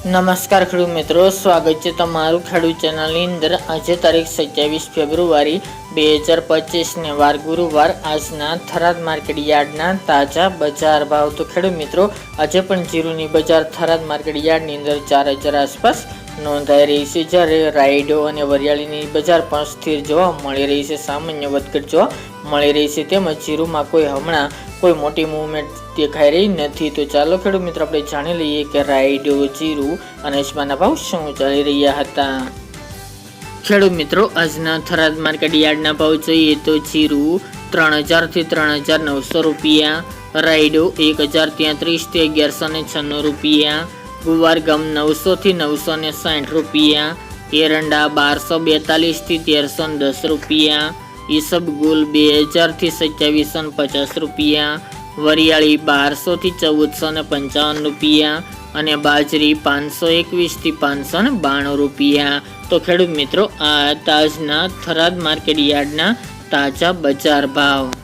નમસ્કાર ખેડૂત મિત્રો, સ્વાગત છે તમારું ખેડૂત ચેનલની અંદર. આજે તારીખ સત્યાવીસ ફેબ્રુઆરી બે હજાર પચીસને વાર ગુરુવાર. આજના થરાદ માર્કેટ યાર્ડના તાજા બજાર ભાવ. તો ખેડૂત મિત્રો, આજે પણ જીરુની બજાર થરાદ માર્કેટ યાર્ડની અંદર ચાર હજાર આસપાસ નોંધાઈ રહી છે જ્યારે રાયડો અને વરિયાળીની બજાર પણ સ્થિર જોવા મળી રહી છે. સામાન્ય વધઘટ જોવા મળી રહી છે. તેમજ જીરુમાં કોઈ હમણાં કોઈ મોટી મૂવમેન્ટ દેખાઈ રહી નથી. તો ચાલો ખેડૂત મિત્રો, આપણે જાણી લઈએ કે રાયડો, જીરું અને અજમાના ભાવ શું ચાલી રહ્યા હતા. ખેડૂત મિત્રો, આજના થરાદ માર્કેટ યાર્ડના ભાવ જોઈએ તો જીરું ત્રણ હજારથી ત્રણ હજાર નવસો રૂપિયા, રાયડો એક હજાર તેત્રીસથી અગિયારસો ને છન્નું રૂપિયા ગુવાર ગમ નવસોથી નવસો ને સાઠ રૂપિયા, એરંડા બારસો બેતાલીસથી તેરસો દસ રૂપિયા ઈસબગુલ બે હજારથી સત્યાવીસો પચાસ રૂપિયા, વરિયાળી બારસોથી ચૌદસો ને પંચાવન રૂપિયા અને બાજરી પાંચસો એકવીસથી પાંચસો ને બાણું રૂપિયા. તો ખેડૂત મિત્રો, આ તાજના થરાદ માર્કેટ યાર્ડના તાજા બજાર ભાવ.